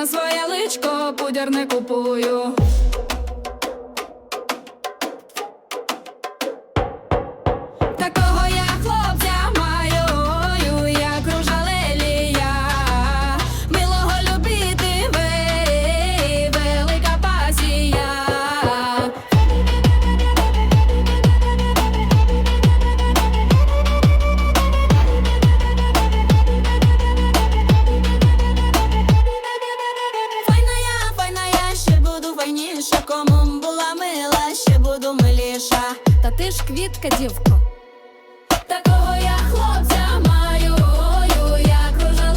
на своє личко пудер не купую. Такого я файніша, кому була мила, ще буду миліша. Та ти ж квітка, дівко. Такого я хлопця маю, як ружа.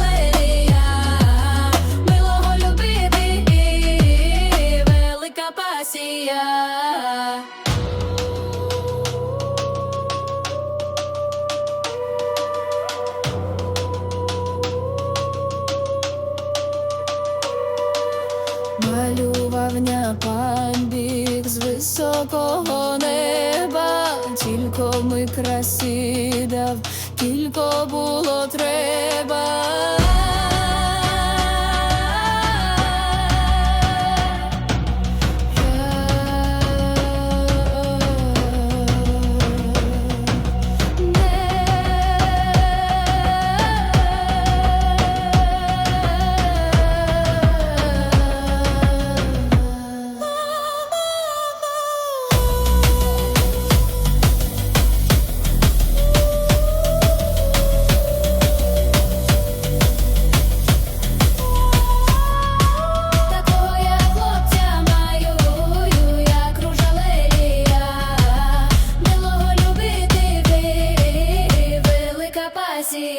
Милого любити, велика пасія. З високого неба, тільки ми красидав, тільки було треба.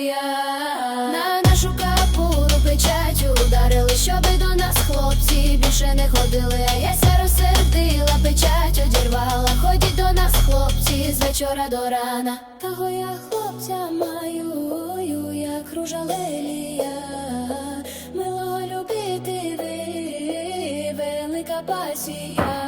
моя, на нашу капу печать ударили, щоби до нас хлопці більше не ходили. Я ся розсердила, печать одірвала. Ходіть до нас, хлопці, з вечора до рана. Того я хлопця маю, як ружа лилія Милого любити, ви, велика пасія.